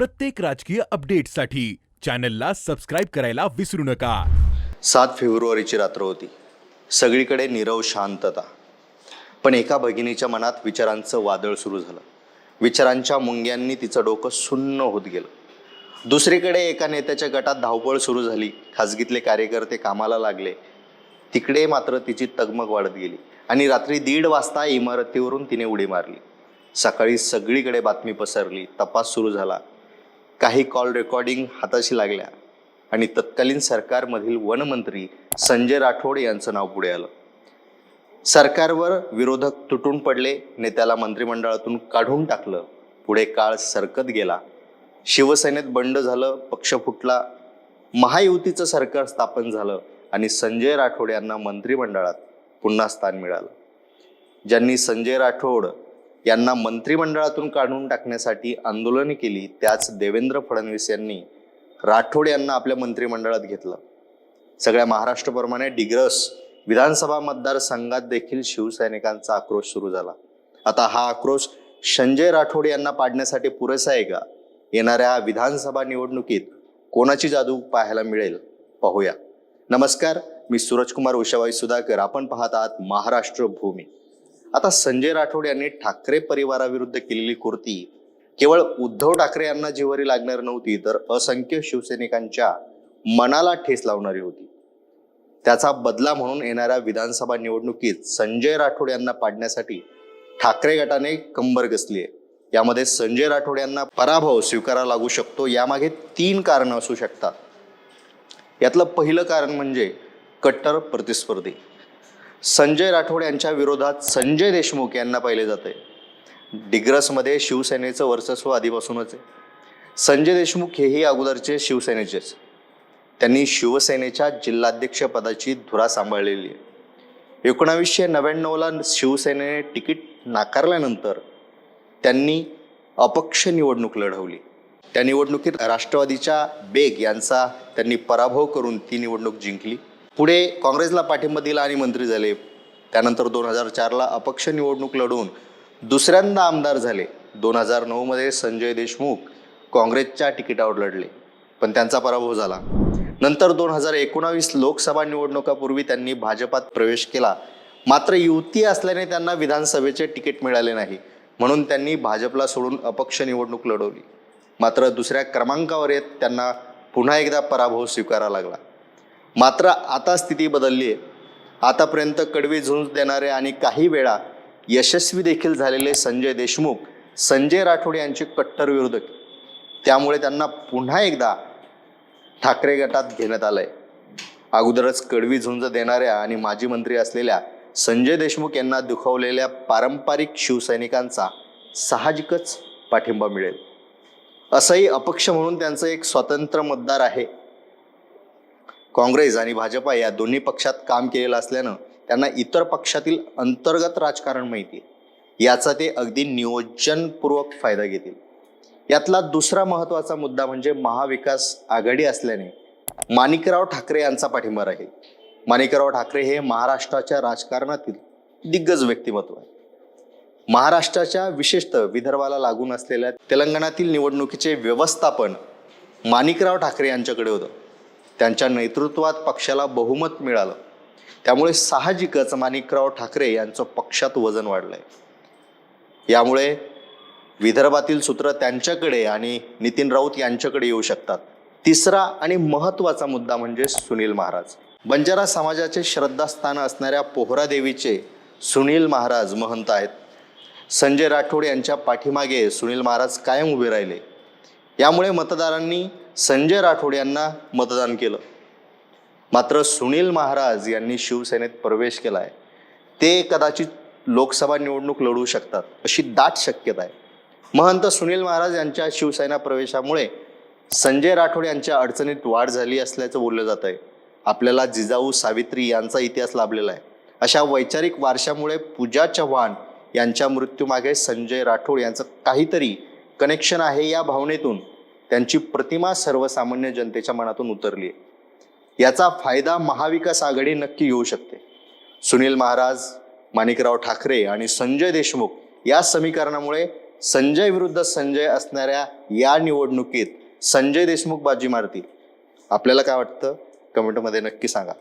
प्रत्येक राजकीय अपडेटसाठी चॅनलला सबस्क्राईब करायला विसरू नका. सात फेब्रुवारीची रात्र होती. सगळीकडे नीरव शांतता. पण एका भगिनीच्या मनात विचारांचं वादळ सुरू झालं. विचारांच्या मुंग्यांनी तिचं डोकं सुन्न होत गेलं. दुसरीकडे एका नेत्याच्या गटात धावपळ सुरू झाली. खाजगीतले कार्यकर्ते कामाला लागले. तिकडे मात्र तिची तगमग वाढत गेली. आणि रात्री दीड वाजता इमारतीवरून तिने उडी मारली. सकाळी सगळीकडे बातमी पसरली. तपास सुरू झाला. काही कॉल रेकॉर्डिंग हाताशी लागल्या आणि तत्कालीन सरकारमधील वनमंत्री संजय राठोड यांचं नाव पुढे आलं. सरकारवर विरोधक तुटून पडले नेत्याला मंत्रिमंडळातून काढून टाकलं. पुढे काळ सरकत गेला. शिवसेनेत बंड झालं पक्ष फुटला. महायुतीचं सरकार स्थापन झालं आणि संजय राठोड यांना मंत्रिमंडळात पुन्हा स्थान मिळालं. ज्यांनी संजय राठोड यांना मंत्रिमंडळातून काढून टाकण्यासाठी आंदोलने केली त्याच देवेंद्र फडणवीस यांनी राठोड यांना आपल्या मंत्रिमंडळात घेतलं. सगळ्या महाराष्ट्राप्रमाणे डिग्रस विधानसभा मतदारसंघात देखील शिवसैनिकांचा आक्रोश सुरू झाला. आता हा आक्रोश संजय राठोड यांना पाडण्यासाठी पुरेसा आहे का? येणाऱ्या विधानसभा निवडणुकीत कोणाची जादू पाहायला मिळेल? पाहूया. नमस्कार मी सूरजकुमार उषाबाई सुधाकर. आपण पाहत आहात महाराष्ट्र भूमी. आता संजय राठोड यांनी ठाकरे परिवाराविरुद्ध केलेली कृती केवळ उद्धव ठाकरे यांना जिवारी लागणार नव्हती तर असंख्य शिवसैनिकांच्या मनाला ठेस लावणारी होती. त्याचा बदला म्हणून येणाऱ्या विधानसभा निवडणुकीत संजय राठोड यांना पाडण्यासाठी ठाकरे गटाने कंबर कसली आहे. यामध्ये संजय राठोड यांना पराभव स्वीकारावा लागू शकतो यामागे तीन कारणं असू शकतात. यातलं पहिलं कारण म्हणजे कट्टर प्रतिस्पर्धी. संजय राठोड यांच्या विरोधात संजय देशमुख यांना पाहिले जाते. डिग्रसमध्ये शिवसेनेचं वर्चस्व आधीपासूनच आहे. संजय देशमुख हेही अगोदरचे शिवसेनेचेच. त्यांनी शिवसेनेच्या जिल्हाध्यक्षपदाची धुरा सांभाळलेली आहे. एकोणावीसशे नव्याण्णवला शिवसेनेने तिकीट नाकारल्यानंतर त्यांनी अपक्ष निवडणूक लढवली. त्या निवडणुकीत राष्ट्रवादीच्या बेग यांचा त्यांनी पराभव करून ती निवडणूक जिंकली. पुढे काँग्रेसला पाठिंबा दिला आणि मंत्री झाले. त्यानंतर दोन हजार चारला अपक्ष निवडणूक लढवून दुसऱ्यांदा आमदार झाले. दोन हजार नऊमध्ये संजय देशमुख काँग्रेसच्या तिकिटावर लढले पण त्यांचा पराभव झाला. नंतर दोन हजार एकोणावीस लोकसभा निवडणुकापूर्वी त्यांनी भाजपात प्रवेश केला. मात्र युती असल्याने त्यांना विधानसभेचे तिकीट मिळाले नाही. म्हणून त्यांनी भाजपला सोडून अपक्ष निवडणूक लढवली. मात्र दुसऱ्या क्रमांकावर येत त्यांना पुन्हा एकदा पराभव स्वीकारावा लागला. मात्र आता स्थिती बदलली आहे. आतापर्यंत कडवी झुंज देणारे आणि काही वेळा यशस्वी देखील झालेले संजय देशमुख संजय राठोड यांचे कट्टर विरोधक. त्यामुळे त्यांना पुन्हा एकदा ठाकरे गटात घेण्यात आलंय. अगोदरच कडवी झुंज देणाऱ्या आणि माजी मंत्री असलेल्या संजय देशमुख यांना दुखावलेल्या पारंपरिक शिवसैनिकांचा साहजिकच पाठिंबा मिळेल. असंही अपक्ष म्हणून त्यांचं एक स्वतंत्र मतदार आहे. काँग्रेस आणि भाजपा या दोन्ही पक्षात काम केलेलं असल्यानं त्यांना इतर पक्षातील अंतर्गत राजकारण माहिती आहे. याचा ते अगदी नियोजनपूर्वक फायदा घेतील. यातला दुसरा महत्त्वाचा मुद्दा म्हणजे महाविकास आघाडी असल्याने माणिकराव ठाकरे यांचा पाठिंबा राहील. माणिकराव ठाकरे हे महाराष्ट्राच्या राजकारणातील दिग्गज व्यक्तिमत्व आहे. महाराष्ट्राच्या विशेषतः विदर्भाला लागून असलेल्या तेलंगणातील निवडणुकीचे व्यवस्थापन माणिकराव ठाकरे यांच्याकडे होतं. त्यांच्या नेतृत्वात पक्षाला बहुमत मिळालं. त्यामुळे साहजिकच माणिकराव ठाकरे यांचं पक्षात वजन वाढलंय. यामुळे विदर्भातील सूत्र त्यांच्याकडे आणि नितीन राऊत यांच्याकडे येऊ शकतात. तिसरा आणि महत्त्वाचा मुद्दा म्हणजे सुनील महाराज. बंजारा समाजाचे श्रद्धास्थान असणाऱ्या पोहरादेवीचे सुनील महाराज महंत आहेत. संजय राठोड यांच्या पाठीमागे सुनील महाराज कायम उभे राहिले. यामुळे मतदारांनी संजय राठोड यांना मतदान केलं. मात्र सुनील महाराज यांनी शिवसेनेत प्रवेश केला आहे ते कदाचित लोकसभा निवडणूक लढवू शकतात अशी दाट शक्यता आहे. महंत सुनील महाराज यांच्या शिवसेना प्रवेशामुळे संजय राठोड यांच्या अडचणीत वाढ झाली असल्याचं बोललं जात आहे आपल्याला जिजाऊ सावित्री यांचा इतिहास लाभलेला आहे. अशा वैचारिक वारशामुळे पूजा चव्हाण यांच्या मृत्यूमागे संजय राठोड यांचं काहीतरी कनेक्शन आहे या भावनेतून. त्यांची प्रतिमा सर्वसामान्य जनतेच्या मनातून उतरली. आहे याचा फायदा महाविकास आघाडी नक्की घेऊ शकते. सुनील महाराज माणिकराव ठाकरे आणि संजय देशमुख या समीकरणामुळे संजय विरुद्ध संजय असणाऱ्या या निवडणुकीत संजय देशमुख बाजी मारतील. आपल्याला काय वाटतं? कमेंटमध्ये नक्की सांगा.